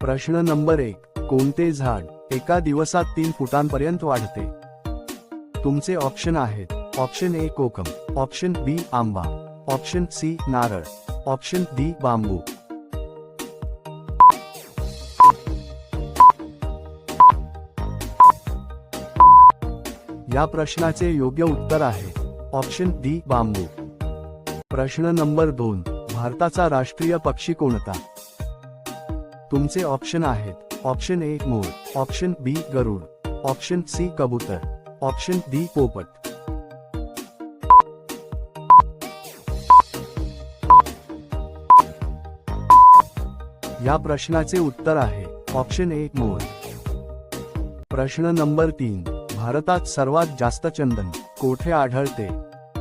प्रश्न नंबर एक कोणते झाड एका दिवसात तीन फुटांपर्यंत वाढते? तुमचे ऑप्शन आहेत. ऑप्शन ए कोकम. ऑप्शन बी आंबा. ऑप्शन सी नारळ. ऑप्शन डी बांबू. या प्रश्नाचे योग्य उत्तर आहे. ऑप्शन डी बांबू. प्रश्न नंबर दोन भारताचा राष्ट्रीय पक्षी कोणता? तुमचे ऑप्शन आहेत. ऑप्शन ए मोर. ऑप्शन बी गरुड. ऑप्शन सी कबूतर. ऑप्शन डी पोपट. या प्रश्नाचे उत्तर आहे. ऑप्शन ए मोर. प्रश्न नंबर तीन. भारतात सर्वात जास्त चंदन कोठे आढळते?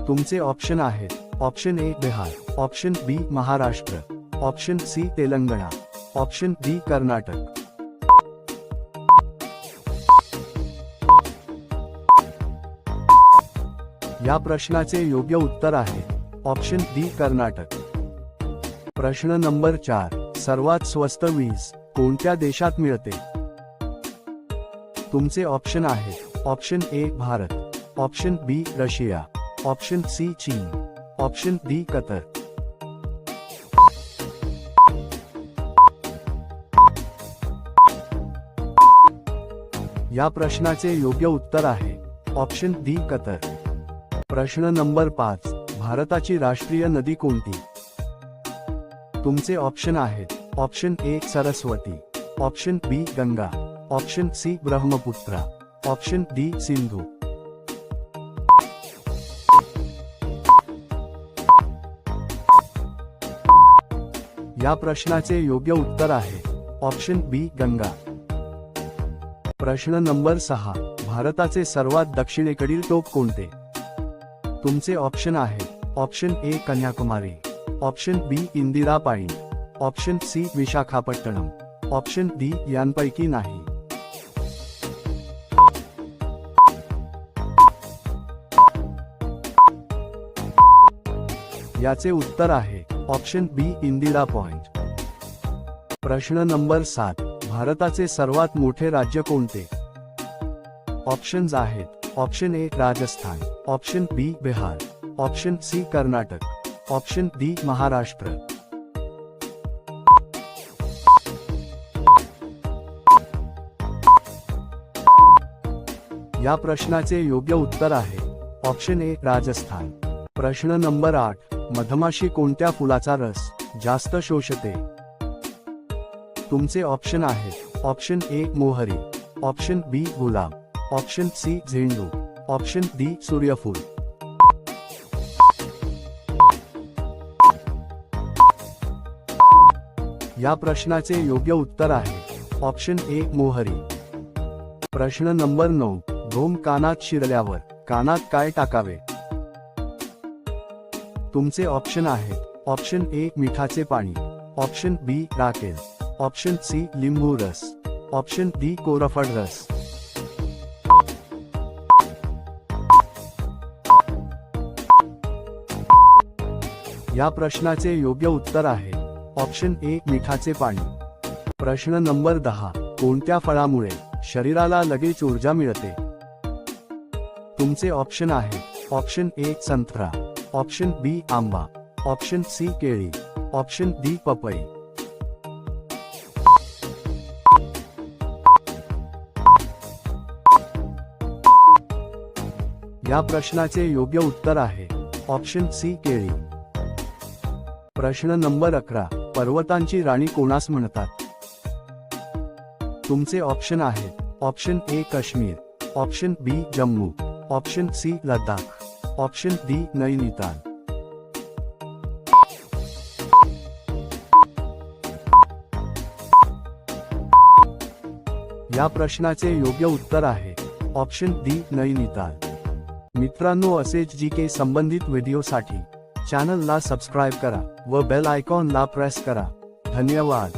तुमचे ऑप्शन आहेत. Option A Bihar. Option B Maharashtra. Option C Telangana. Option D Karnataka. या प्रश्नाचे योग्य उत्तर आहे. Option D Karnataka. प्रश्न नंबर चार सर्वात स्वस्त वीज कोणत्या देशात मिळते? तुमचे ऑप्शन आहेत option A Bharat. Option B Russia. Option C चीन. Option D Qatar. या प्रश्नाचे योग्य उत्तर आहे. Option D Qatar. प्रश्न नंबर पाच, भारताची राष्ट्रीय नदी कोणती? तुमचे ऑप्शन आहेत. Option A Saraswati. Option B Ganga. Option C Brahmaputra. Option D Sindhu. या प्रश्नाचे योग्य उत्तर आहे. Option B Ganga. प्रश्न नंबर सहा. भारताचे सर्वात दक्षिणेकडील टोक कोणते? तुमचे ऑप्शन आहे. Option A Kanyakumari. Option B Indira point option C Visakhapatnam. Option D यांपैकी नाही. याचे उत्तर आहे. Option B Indira point. प्रश्न नंबर सात. भारताचे सर्वात मोठे राज्य कोणते? ऑप्शन्स आहेत. Option A Rajasthan. Option B Bihar. Option C Karnataka. Option D Maharashtra. या प्रश्नाचे योग्य उत्तर आहे. Option A Rajasthan. प्रश्न नंबर आठ. मधमाशी कोणत्या फुलाचा रस जास्त शोषते? तुमचे ऑप्शन आहेत ऑप्शन ए मोहरी. ऑप्शन बी गुलाब ऑप्शन सी झेंडू. ऑप्शन डी सूर्यफूल. या प्रश्नाचे योग्य उत्तर आहे. ऑप्शन ए मोहरी. प्रश्न नंबर नऊ. घोम कानात शिरल्यावर कानात काय टाकावे? तुमचे ऑप्शन आहेत. ऑप्शन ए मिठाचे पाणी. ऑप्शन बी राकेल ऑप्शन सी लिंबू रस. ऑप्शन डी कोराफड रस. या प्रश्नाचे योग्य उत्तर आहे. ऑप्शन ए मिठाचे पाणी. प्रश्न नंबर दहा कोणत्या फळामुळे शरीराला लगेच ऊर्जा मिळते? तुमचे ऑप्शन आहे. ऑप्शन ए संत्रा. ऑप्शन बी आंबा. ऑप्शन सी केळी. ऑप्शन डी पपई. या प्रश्नाचे योग्य उत्तर आहे. ऑप्शन सी केळी. प्रश्न नंबर अकरा पर्वतांची राणी कोणास म्हणतात? तुमचे ऑप्शन आहेत option A Kashmir. Option B Jammu. Option C Ladakh option D Nainital. या प्रश्नाचे योग्य उत्तर आहे. Option D Nainital. मित्रांनो असेच जी के संबंधित व्हिडिओसाठी चॅनलला सबस्क्राईब करा व बेल आयकॉनला प्रेस करा. धन्यवाद.